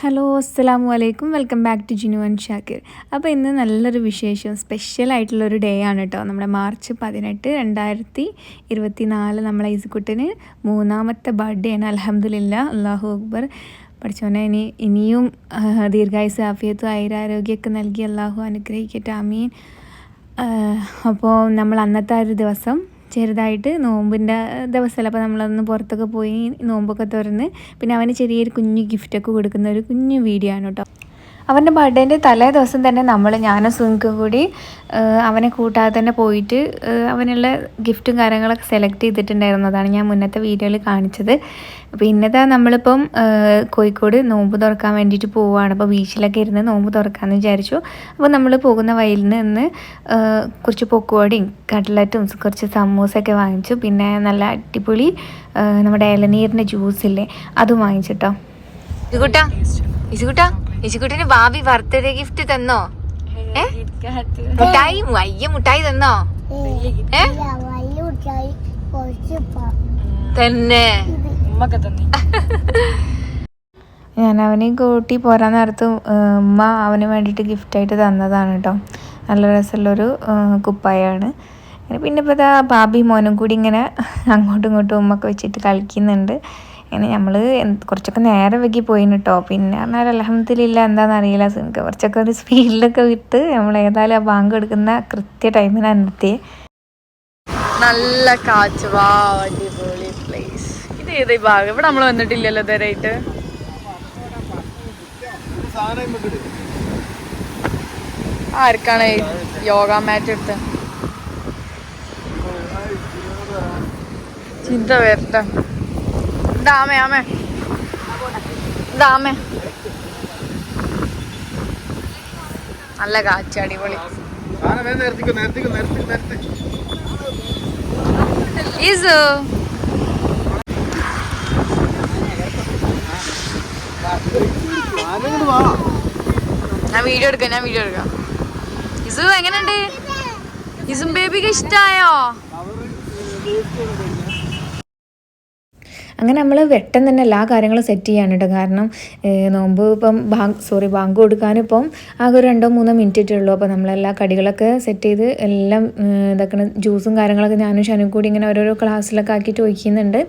Hello അസ്സലാമു അലൈക്കും welcome back to Jinu and Shakir അപ്പോൾ ഇന്ന് നല്ലൊരു വിശേഷം. സ്പെഷ്യൽ ആയിട്ടുള്ളൊരു ഡേ ആണ് കേട്ടോ നമ്മുടെ മാർച്ച് പതിനെട്ട് രണ്ടായിരത്തി ഇരുപത്തി നാല് നമ്മളെ ഈസുക്കുട്ടിന് മൂന്നാമത്തെ ബർത്ത്ഡേ ആണ്. അലഹമുല്ല അള്ളാഹു അക്ബർ. പഠിച്ചോനെ ഇനി ഇനിയും ദീർഘായുസ് ആഫിയത്തും ഐരാരോഗ്യമൊക്കെ നൽകി അള്ളാഹു അനുഗ്രഹിക്കട്ടെ. അമീൻ അപ്പോൾ നമ്മൾ അന്നത്തെ ഒരു ദിവസം ചെറുതായിട്ട് നോമ്പിന്റെ ദിവസമല്ല അപ്പോൾ നമ്മളൊന്ന് പുറത്തൊക്കെ പോയി നോമ്പൊക്കെ തുറന്ന് പിന്നെ അവന് ചെറിയൊരു കുഞ്ഞു ഗിഫ്റ്റൊക്കെ കൊടുക്കുന്ന ഒരു കുഞ്ഞു വീഡിയോ ആണ് കേട്ടോ. അവന്റെ ബർത്ത്ഡേന്റെ തലേ ദിവസം തന്നെ നമ്മൾ ഞാനും സുനിക്കും കൂടി അവനെ കൂട്ടാതെ തന്നെ പോയിട്ട് അവനുള്ള ഗിഫ്റ്റും കാര്യങ്ങളൊക്കെ സെലക്ട് ചെയ്തിട്ടുണ്ടായിരുന്നതാണ് ഞാൻ മുന്നത്തെ വീഡിയോയിൽ കാണിച്ചത്. അപ്പോൾ ഇന്നത്തെ നമ്മളിപ്പം കോഴിക്കോട് നോമ്പ് തുറക്കാൻ വേണ്ടിയിട്ട് പോവുകയാണ്. അപ്പോൾ ബീച്ചിലൊക്കെ ഇരുന്ന് നോമ്പ് തുറക്കാമെന്ന് വിചാരിച്ചു. അപ്പോൾ നമ്മൾ പോകുന്ന വയലിൽ നിന്ന് കുറച്ച് പൊക്കുവടിയും കട്ട്ലറ്റും കുറച്ച് സമൂസയൊക്കെ വാങ്ങിച്ചു. പിന്നെ നല്ല അടിപൊളി നമ്മുടെ ഇളനീരിന്റെ ജ്യൂസില്ലേ അതും വാങ്ങിച്ചിട്ടോ ഇസുകുട്ടാ ഇസുകുട്ടാ. ഇശുക്കുട്ടിന് ഭാവി ബർത്ത്ഡേ ഗിഫ്റ്റ് തന്നോ? ഏ? മുട്ടായി വയ്യ മുട്ടായി തന്നോ? ഏ? തന്നെ. ഞാൻ അവനെ കൂട്ടി പോരാൻ നേരത്ത് ഉമ്മ അവന് വേണ്ടിയിട്ട് ഗിഫ്റ്റായിട്ട് തന്നതാണ് കേട്ടോ നല്ല രസമുള്ളൊരു കുപ്പായാണ്. പിന്നെ ഇപ്പോൾ ഇതാ ബാബി മോനും കൂടി ഇങ്ങനെ അങ്ങോട്ടും ഇങ്ങോട്ടും ഉമ്മൊക്കെ വെച്ചിട്ട് കളിക്കുന്നുണ്ട്. അങ്ങനെ നമ്മൾ കുറച്ചൊക്കെ നേരെ വെക്കി പോയിന് കേട്ടോ പിന്നെ പറഞ്ഞാൽ അലഹമ്മദില്ല എന്താണെന്ന് അറിയില്ല കുറച്ചൊക്കെ ഒരു സ്പീഡിലൊക്കെ വിട്ട് നമ്മൾ ഏതായാലും ആ ബാങ്ക് എടുക്കുന്ന കൃത്യ ടൈമിനാണ് നിർത്തി നല്ല കാച്ച് വാ ഇവിടെ നമ്മൾ വന്നിട്ടില്ലല്ലോ ഇതുവരെയായിട്ട്. ആർക്കാണ് യോഗ മാറ്റ് എടുത്ത്? ചിന്ത വരട്ടെ Dame, dame. Dame. നല്ല കാറ്റ് അടിപൊളി. ഇസു ഞാൻ വീഡിയോ എടുക്കാം ഞാൻ വീഡിയോ എടുക്കാം. ഇസു എങ്ങനെയുണ്ട്? ഇസും ബേബിക്ക് ഇഷ്ടായോ? അങ്ങനെ നമ്മൾ വെട്ടം തന്നെ എല്ലാ കാര്യങ്ങളും സെറ്റ് ചെയ്യാണ് കേട്ടോ കാരണം നോമ്പ് ഇപ്പം ബാങ്ക് സോറി ബാങ്ക് കൊടുക്കാനിപ്പം ആകെ ഒരു രണ്ടോ മൂന്നോ മിനിറ്റ് ഉള്ളൂ. അപ്പോൾ നമ്മളെല്ലാ കടികളൊക്കെ സെറ്റ് ചെയ്ത് എല്ലാം ഇതൊക്കെ ജ്യൂസും കാര്യങ്ങളൊക്കെ ഞാനും ഷനും കൂടി ഇങ്ങനെ ഓരോരോ ക്ലാസ്സിലൊക്കെ ആക്കിയിട്ട് ഒഴിക്കുന്നുണ്ട്.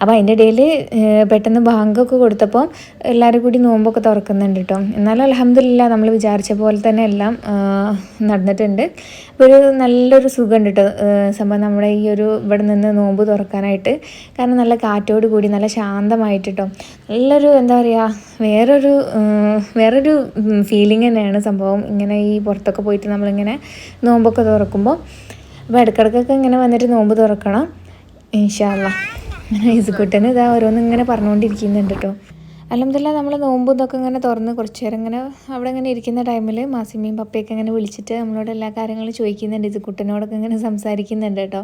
അപ്പോൾ അതിന്റെ ഇടയിൽ പെട്ടെന്ന് ബാങ്കൊക്കെ കൊടുത്തപ്പോൾ എല്ലാവരും കൂടി നോമ്പൊക്കെ തുറക്കുന്നുണ്ട് കേട്ടോ എന്നാലും അലഹമില്ല നമ്മൾ വിചാരിച്ച പോലെ തന്നെ എല്ലാം നടന്നിട്ടുണ്ട്. ഒരു നല്ലൊരു സുഖമുണ്ട് കേട്ടോ സംഭവം നമ്മുടെ ഈ ഒരു ഇവിടെ നിന്ന് നോമ്പ് തുറക്കാനായിട്ട്. കാരണം നല്ല കാറ്റോട് കൂടി നല്ല ശാന്തമായിട്ട് കേട്ടോ നല്ലൊരു എന്താ പറയുക വേറൊരു വേറൊരു ഫീലിംഗ് തന്നെയാണ് സംഭവം. ഇങ്ങനെ ഈ പുറത്തൊക്കെ പോയിട്ട് നമ്മളിങ്ങനെ നോമ്പൊക്കെ തുറക്കുമ്പോൾ അപ്പോൾ ഇടക്കിടക്കൊക്കെ ഇങ്ങനെ വന്നിട്ട് നോമ്പ് തുറക്കണം. ഇൻഷാല്ല ഇസുക്കുട്ടൻ ഇതാ ഓരോന്നും ഇങ്ങനെ പറഞ്ഞുകൊണ്ടിരിക്കുന്നുണ്ട് കേട്ടോ അലഹമില്ല നമ്മൾ നോമ്പ് ഇതൊക്കെ ഇങ്ങനെ തുറന്ന് കുറച്ച് നേരം ഇങ്ങനെ അവിടെ ഇങ്ങനെ ഇരിക്കുന്ന ടൈമിൽ മാസിമയും പപ്പയൊക്കെ ഇങ്ങനെ വിളിച്ചിട്ട് നമ്മളോട് എല്ലാ കാര്യങ്ങളും ചോദിക്കുന്നുണ്ട്. ഇത് കുട്ടനോടൊക്കെ ഇങ്ങനെ സംസാരിക്കുന്നുണ്ട് കേട്ടോ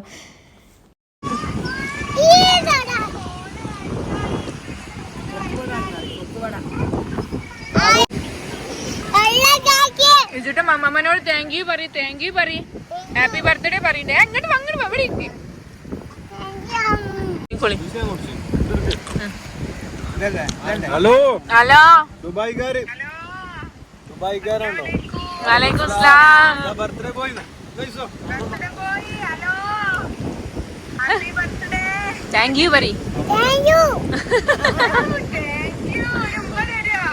മമ്മനോട് താങ്ക് യു പറ താങ്ക് യു പറ ഹാപ്പി ബർത്ത്ഡേ പറയണ്ടേ അങ്ങോട്ട് അങ്ങോട്ട് അവിടെ ഹലോ. ഹലോ. ദുബായ്ക്കാര്. ദുബായ്ക്കാരാണോ? വലൈക്കും സ്ലാം. ബർത്ത്ഡേ പോയി. താങ്ക് യു പറ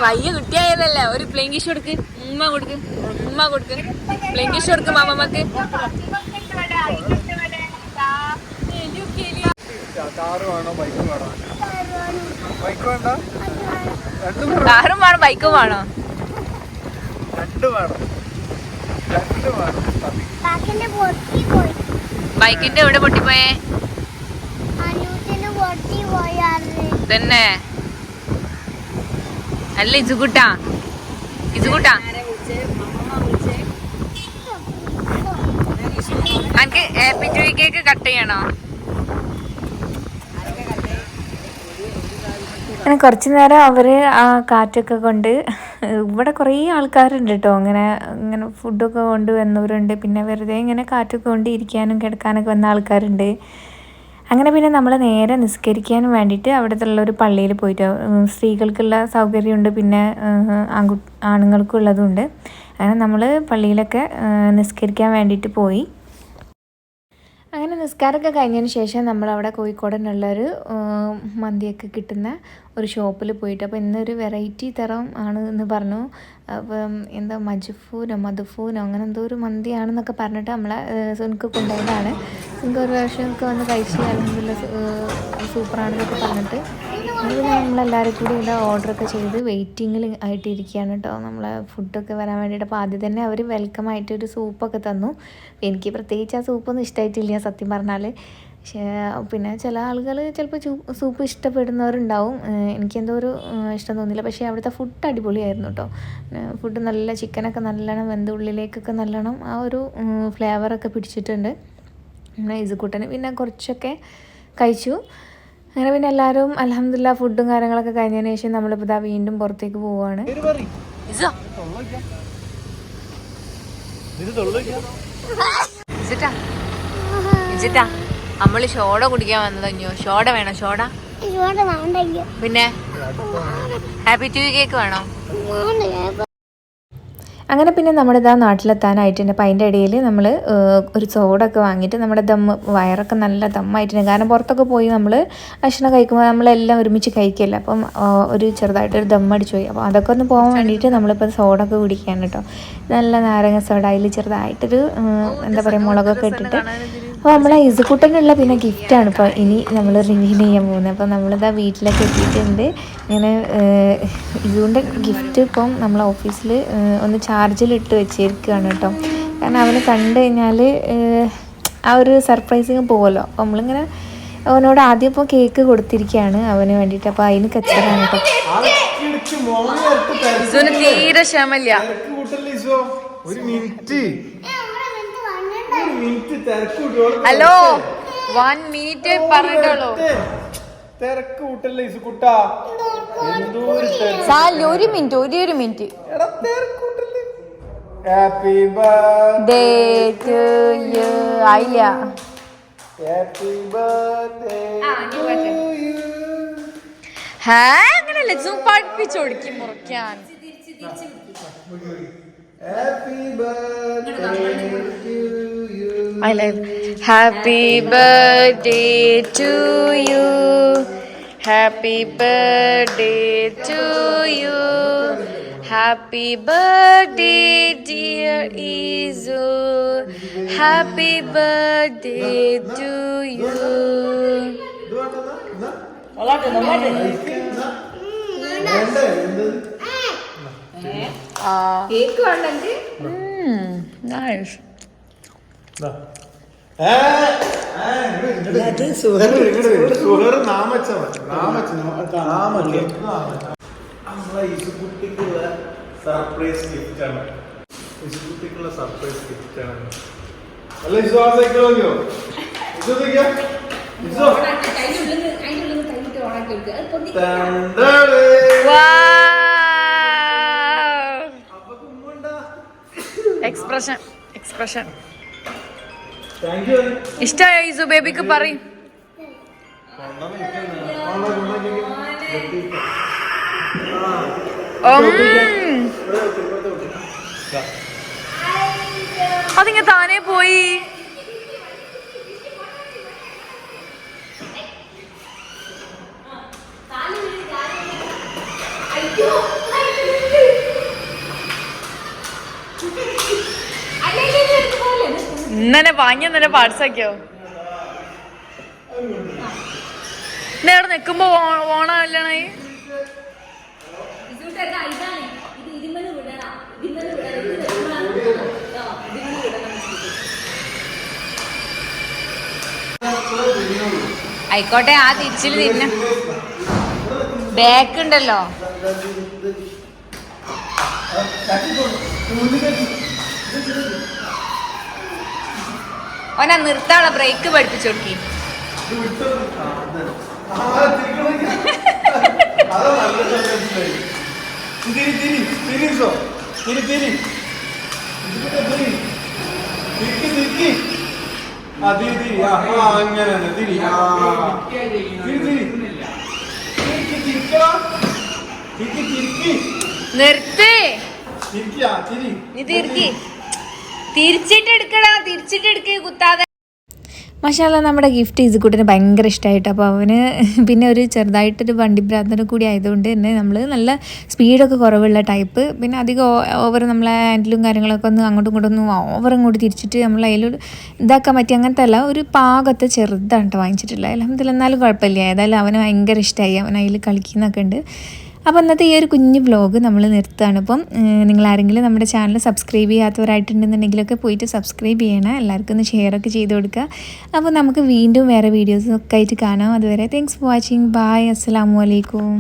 വയ്യ കിട്ടിയായതല്ലേ? ഒരു പ്ലെങ്കിഷ് കൊടുക്ക്. ഉമ്മ കൊടുക്ക്. ഉമ്മ കൊടുക്ക്. പ്ലെങ്കിഷ് കൊടുക്ക് മാമമ്മക്ക്. കാറും വേണോ? ബൈക്ക് വേണോ? ബൈക്ക് വേണ്ട? രണ്ടും കാറും വേണം ബൈക്കും വേണോ? രണ്ട് വേണം. രണ്ട് വേണം. ബൈക്കിന്റെ എവിടെ പൊട്ടിപ്പോയേ? തന്നെ അല്ല ഇജുകുട്ടാ ഇജുകുട്ടാ എനിക്ക് ഹാപ്പി ടു കേക്ക് കട്ട് ചെയ്യണോ? അങ്ങനെ കുറച്ച് നേരം അവർ ആ കാറ്റൊക്കെ കൊണ്ട് ഇവിടെ കുറേ ആൾക്കാരുണ്ട് കേട്ടോ അങ്ങനെ ഇങ്ങനെ ഫുഡൊക്കെ കൊണ്ട് വന്നവരുണ്ട് പിന്നെ വെറുതെ ഇങ്ങനെ കാറ്റൊക്കെ കൊണ്ട് ഇരിക്കാനും കിടക്കാനൊക്കെ വന്ന ആൾക്കാരുണ്ട്. അങ്ങനെ പിന്നെ നമ്മൾ നേരെ നിസ്കരിക്കാൻ വേണ്ടിയിട്ട് അവിടുത്തെ ഒരു പള്ളിയിൽ പോയിട്ട് സ്ത്രീകൾക്കുള്ള സൗകര്യമുണ്ട് പിന്നെ ആൺകു ആണുങ്ങൾക്കുള്ളതുണ്ട് അങ്ങനെ നമ്മൾ പള്ളിയിലൊക്കെ നിസ്കരിക്കാൻ വേണ്ടിയിട്ട് പോയി. അങ്ങനെ നിസ്കാരമൊക്കെ കഴിഞ്ഞതിന് ശേഷം നമ്മളവിടെ കോഴിക്കോടിനുള്ളൊരു മന്തിയൊക്കെ കിട്ടുന്ന ഒരു ഷോപ്പിൽ പോയിട്ട് അപ്പോൾ ഇന്നൊരു വെറൈറ്റി തരം ആണ് എന്ന് പറഞ്ഞു. അപ്പം എന്താ മജുഫൂനോ മധുഫൂനോ അങ്ങനെ എന്തോ ഒരു മന്തിയാണെന്നൊക്കെ പറഞ്ഞിട്ട് നമ്മളെ സുനക്ക് കൊണ്ടുപോയതാണ്. സുനിക്ക് ഒരു പ്രാവശ്യം ഒക്കെ വന്ന് കഴിച്ച് അല്ലെങ്കിൽ സൂപ്പറാണെന്നൊക്കെ പറഞ്ഞിട്ട് അതിന് നമ്മളെല്ലാവരും കൂടി ഇവിടെ ഓർഡറൊക്കെ ചെയ്ത് വെയിറ്റിങ്ങിൽ ആയിട്ടിരിക്കുകയാണ് കേട്ടോ. നമ്മളെ ഫുഡൊക്കെ വരാൻ വേണ്ടിയിട്ട് അപ്പോൾ ആദ്യം തന്നെ അവർ വെൽക്കം ആയിട്ട് ഒരു സൂപ്പൊക്കെ തന്നു. എനിക്ക് പ്രത്യേകിച്ച് ആ സൂപ്പൊന്നും ഇഷ്ടമായിട്ടില്ല സത്യം പറഞ്ഞാൽ പക്ഷേ പിന്നെ ചില ആളുകൾ ചിലപ്പോൾ സൂപ്പ് ഇഷ്ടപ്പെടുന്നവരുണ്ടാവും. എനിക്കെന്തോ ഒരു ഇഷ്ടം തോന്നിയില്ല. പക്ഷേ അവിടുത്തെ ഫുഡ് അടിപൊളിയായിരുന്നു കേട്ടോ. ഫുഡ് നല്ല ചിക്കനൊക്കെ നല്ലോണം വെന്തുള്ളിലേക്കൊക്കെ നല്ലോണം ആ ഒരു ഫ്ലേവറൊക്കെ പിടിച്ചിട്ടുണ്ട്. അങ്ങനെ കൂട്ടന് പിന്നെ കുറച്ചൊക്കെ കഴിച്ചു. അങ്ങനെ പിന്നെ എല്ലാവരും അലഹമില്ല ഫുഡും കാര്യങ്ങളൊക്കെ കഴിഞ്ഞതിന് ശേഷം നമ്മളിപ്പോൾ ഇതാ വീണ്ടും പുറത്തേക്ക് പോവുകയാണ് നമ്മൾ ഷോട കുടിക്കാൻ വന്നതഞ്ഞോ ഷോട വേണോ? വേണ്ടല്ലോ പിന്നെ? ഹാപ്പി ടു കേക്ക് വേണോ? അങ്ങനെ പിന്നെ നമ്മുടെ ഇതാ നാട്ടിലെത്താനായിട്ടുണ്ട് അപ്പം അതിന്റെ ഇടയിൽ നമ്മൾ ഒരു ചോടൊക്കെ വാങ്ങിയിട്ട് നമ്മുടെ ദമ്മ് വയറൊക്കെ നല്ല ദമ്മായിട്ടുണ്ട്. കാരണം പുറത്തൊക്കെ പോയി നമ്മൾ ഭക്ഷണം കഴിക്കുമ്പോൾ നമ്മളെല്ലാം ഒരുമിച്ച് കഴിക്കില്ല. അപ്പം ഒരു ചെറുതായിട്ടൊരു ദമ്മടിച്ച് പോയി. അപ്പോൾ അതൊക്കെ ഒന്ന് പോകാൻ വേണ്ടിയിട്ട് നമ്മളിപ്പോൾ സോഡൊക്കെ കുടിക്കുകയാണ് കേട്ടോ. നല്ല നാരങ്ങ സോഡ അതിൽ ചെറുതായിട്ടൊരു എന്താ പറയുക മുളകൊക്കെ ഇട്ടിട്ട് അപ്പോൾ നമ്മളെ ഇസുക്കുട്ടനുള്ള പിന്നെ ഗിഫ്റ്റാണ് ഇപ്പോൾ ഇനി നമ്മൾ റിവീൽ ചെയ്യാൻ പോകുന്നത്. അപ്പോൾ നമ്മളിതാ വീട്ടിലൊക്കെ എത്തിയിട്ടുണ്ട്. ഇങ്ങനെ ഇതുകൊണ്ട് ഗിഫ്റ്റ് ഇപ്പം നമ്മളെ ഓഫീസിൽ ഒന്ന് ചാർജിലിട്ട് വെച്ചിരിക്കുകയാണ് കേട്ടോ. കാരണം അവന് കണ്ടു കഴിഞ്ഞാൽ ആ ഒരു സർപ്രൈസിങ് പോകുമല്ലോ അപ്പോൾ നമ്മളിങ്ങനെ അവനോട് ആദ്യം ഇപ്പോൾ കേക്ക് കൊടുത്തിരിക്കുകയാണ് അവന് വേണ്ടിയിട്ട്. അപ്പോൾ അതിന് കച്ചറാണ് കേട്ടോ തീരെ ക്ഷമല്ല ഒരു മിനിറ്റ് ഒരു മിനിറ്റ് തിരക്ക് കൂട്ടുവോളെ ഹലോ വൺ മിനിറ്റ് പറഞ്ഞോളൂ. തിരക്ക് കൂട്ടല്ലേ ഇസു കുട്ടാ എന്തോ ഒരു തിരക്ക്. സാലി ഒരു മിനിറ്റ് ഒരു ഒരു minute happy birthday to you ആയില്ല ഹാപ്പി ബർത്ത്ഡേ ഹാ അങ്ങനല്ലേ സൂം പഠിപ്പിച്ചോടിക്കും മുറിക്കാൻ. Happy birthday I love. Happy birthday to you. Happy birthday to you. Happy birthday, dear Izu. Happy birthday to you. Ah. Hmm, nice. ഇസുകുട്ടിക്കുള്ള surprise gift ആണ്. ഇസുകുട്ടിക്കുള്ള surprise gift ആണ്. അല്ല ഇസു ആ സൈക്കിൾ വാങ്ങിയോ ഇസു നോക്കിയാ ഇസു തണ്ടടേ. Wow. Expression expression. ഇഷ്ടമായോ ഇസു ബേബിക്ക് പറയും. അതിങ്ങ താനേ പോയി. ഇന്നലെ വാങ്ങി തന്നെ പാർസാക്കിയോ ഇന്ന് അവിടെ നിക്കുമ്പോ ഓണല്ലണേ ഓണമല്ലേ ആയിക്കോട്ടെ ആ തിരിച്ചിൽ തിന്ന. ബാക്ക് ഉണ്ടല്ലോ. ഓനാ നിർത്താനുള്ള ബ്രേക്ക് പഠിപ്പിച്ചു കൊടുക്കി. നിർത്തി. അങ്ങനെ തിരി. നീ തിരിക്കി. മഷാല നമ്മുടെ ഗിഫ്റ്റ് ഇസുക്കുട്ടിന് ഭയങ്കര ഇഷ്ടമായിട്ട് അപ്പോൾ അവന് പിന്നെ ഒരു ചെറുതായിട്ടൊരു വണ്ടി ഭ്രാന്തനും കൂടി ആയതുകൊണ്ട് തന്നെ നമ്മൾ നല്ല സ്പീഡൊക്കെ കുറവുള്ള ടൈപ്പ്. പിന്നെ അധികം ഓവർ നമ്മളെ ഹാൻഡിലും കാര്യങ്ങളൊക്കെ ഒന്ന് അങ്ങോട്ടും ഇങ്ങോട്ടും ഒന്നും ഓവർ അങ്ങോട്ട് തിരിച്ചിട്ട് നമ്മൾ അതിൽ ഇതാക്കാൻ പറ്റി അങ്ങനത്തെ അല്ല ഒരു പാകത്തെ ചെറുതാണ് കേട്ടോ വാങ്ങിച്ചിട്ടുള്ളത്. അലഹമ്മദില്ല എന്നാലും കുഴപ്പമില്ല. ഏതായാലും അവന് ഭയങ്കര ഇഷ്ടമായി അവൻ അതിൽ കളിക്കുന്നൊക്കെ ഉണ്ട്. അപ്പോൾ ഇന്നത്തെ ഈ ഒരു കുഞ്ഞ് വ്ലോഗ് നമ്മൾ നിർത്തുകയാണ്. അപ്പം നിങ്ങൾ ആരെങ്കിലും നമ്മുടെ ചാനൽ സബ്സ്ക്രൈബ് ചെയ്യാത്തവരായിട്ടുണ്ടെന്നുണ്ടെങ്കിലൊക്കെ പോയിട്ട് സബ്സ്ക്രൈബ് ചെയ്യണം. എല്ലാവർക്കും ഒന്ന് ഷെയർ ഒക്കെ ചെയ്ത് കൊടുക്കുക. അപ്പോൾ നമുക്ക് വീണ്ടും വേറെ വീഡിയോസൊക്കെ ആയിട്ട് കാണാം. അതുവരെ താങ്ക്സ് ഫോർ വാച്ചിങ് ബായ് അസ്സാം വലൈക്കും